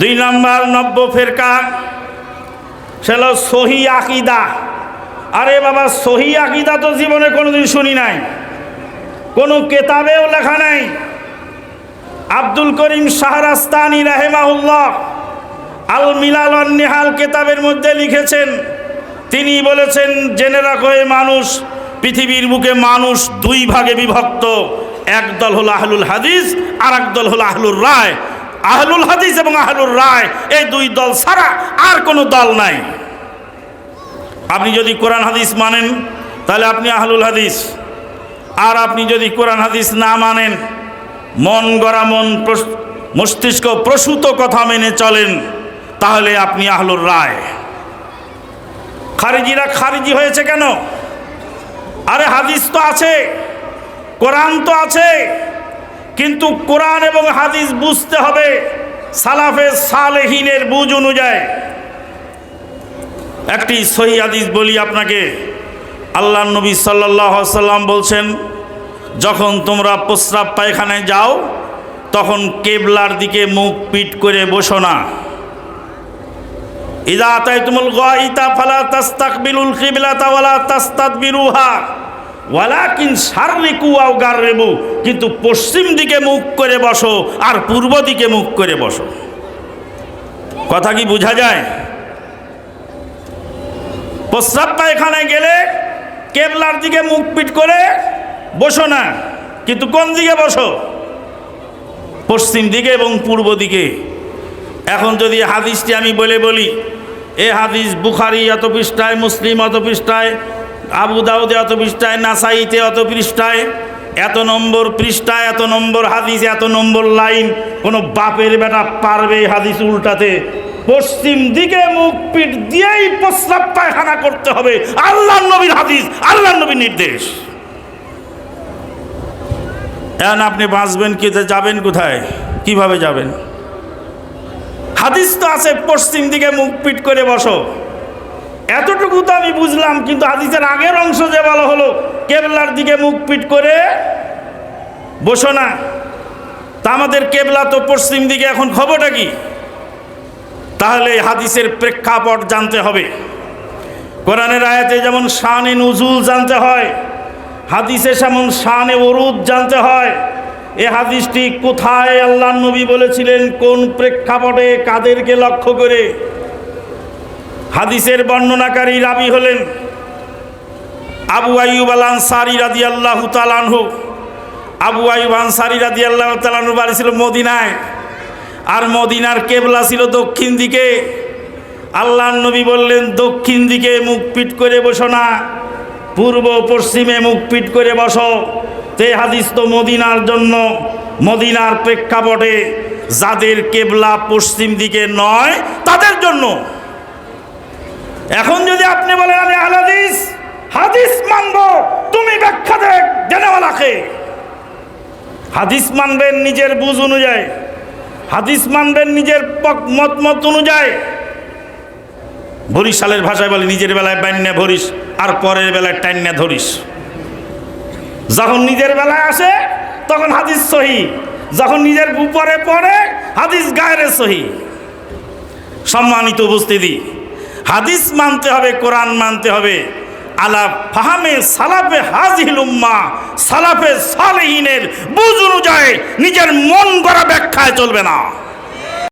দুই নম্বর নব্য ফেরকা সেল সহি আকিদা। আরে বাবা, সহি আকিদা তো জীবনে কোনোদিন শুনি নাই। কোনো কেতাবেও লেখা নাই। আব্দুল করিম শাহরাস্তানি রাহেমাউল্লাহ আল মিলাল নেহাল কেতাবের মধ্যে লিখেছেন, তিনি বলেছেন, জেনে রাখো মানুষ, পৃথিবীর বুকে মানুষ দুই ভাগে বিভক্ত। একদল হলো আহলুল হাদিস আর দল হলো আহলুর রায়। আহলুল হাদিস এবং আহলুর রায়, এই দুই দল ছাড়া আর কোনো দল নাই। আপনি যদি কোরআন হাদিস মানেন, তাহলে আপনি আহলুল হাদিস। আর আপনি যদি কোরআন হাদিস না মানেন, মন গড়া মন মস্তিষ্ক প্রসূত কথা মেনে চলেন, তাহলে আপনি আহলুর রায়। খারিজিরা খারিজি হয়েছে কেন? আরে হাদিস তো আছে, কোরআন তো আছে। কিন্তু কোরআন এবং হাদিস বুঝতে হবে সালাফে সালেহিনের বুঝ অনুযায়ী। একটি সহি হাদিস বলি আপনাকে। আল্লাহ নবী সাল্লাহ সাল্লাম বলছেন, যখন তোমরা প্রস্রাব পায়খানায় যাও, তখন কেবলার দিকে মুখ পিট করে বসো না। ইদা আতাইতুমুল গাইতা ফালা তাস্তাকবিলুল কিবলাতা ওয়ালা তাস্তাদবিরুহা। ওয়ালাকিন শাররিকু আও গাররিবু, কিন্তু পশ্চিম দিকে মুখ করে বসো আর পূর্ব দিকে মুখ করে বসো। কথা কি বোঝা যায়? প্রস্রাব পায়খানায় গেলে কেবলার দিকে মুখ পিট করে বসো না, কিন্তু কোন দিকে বসো? পশ্চিম দিকে এবং পূর্ব দিকে। এখন যদি হাদিসটি আমি বলে বলি, এ হাদিস বুখারি অত পৃষ্ঠায়, মুসলিম অত পৃষ্ঠায় আবু দাউদে অত পৃষ্ঠায়, নাসাইতে অত পৃষ্ঠায়, এত নম্বর পৃষ্ঠায়, এত নম্বর হাদিস, এত নম্বর লাইন, কোনো বাপের বেটা পারবে হাদিস উল্টাতে। পশ্চিম দিকে মুখ পিঠ দিয়েই প্রস্রাব পায়খানা করতে হবে। আল্লাহ নবীর হাদিস আল্লাহ নবীর নির্দেশ। এখন আপনি বাঁচবেন কি যাবেন কোথায়? কীভাবে যাবেন? হাদিস তো আছে, পশ্চিম দিকে মুখ পিট করে বসো। এতটুকু তো আমি বুঝলাম, কিন্তু হাদিসের আগের অংশ যে বলা হলো, কেবলার দিকে মুখ পিট করে বসো না। তা আমাদের কেবলা তো পশ্চিম দিকে, এখন খবরটা কি? তাহলে হাদিসের প্রেক্ষাপট জানতে হবে। কোরআনের আয়াতে যেমন শানে নজুল জানতে হয়, হাদিসে যেমন শানে ওরুদ জানতে হয়। এ হাদিসটি কোথায় আল্লাহ নবী বলেছিলেন, কোন প্রেক্ষাপটে কাদেরকে লক্ষ্য করে? হাদিসের বর্ণনাকারী রাবি হলেন আবু আইব আল আনসারি রাদি আল্লাহ তালানহু আবু আইব আনসারি রাদি আল্লাহ তালানহু বাড়ি ছিল মদিনায়। আর মদিনার কেবলা ছিল দক্ষিণ দিকে। আল্লাহ নবী বললেন, দক্ষিণ দিকে মুখ পিট করে বসো না, পূর্ব পশ্চিমে মুখ পিট করে বসো। তে হাদিস তো মদিনার জন্য, মদিনার প্রেক্ষাপটে যাদের কেবলা পশ্চিম দিকে নয়, তাদের জন্য। এখন যদি আপনি বলেন, আমি আলাদিস হাদিস মানব, তুমি ব্যাখ্যা দেখ জেনেওয়ালাকে। হাদিস মানবেন নিজের বুঝ অনুযায়ী। হাদিস মানবেন নিজের মত মত অনুযায়ী। বরিশালের ভাষায় বলে, নিজের বেলায় বান্যা ভরিস আর পরের বেলায় টান্যা ধরিস। যখন নিজের বেলায় আসে, তখন হাদিস সহি। যখন নিজের উপরে পড়ে, হাদিস গায়ের সহি। সম্মানিত উপস্থিতি হাদিস মানতে হবে, কোরআন মানতে হবে। আলা ফাহামে সালাফে হাজিল উম্মা, সালাফে সালেহিনের বুঝ অনুযায়ী নিজের মন গড়া ব্যাখ্যায় চলবে না।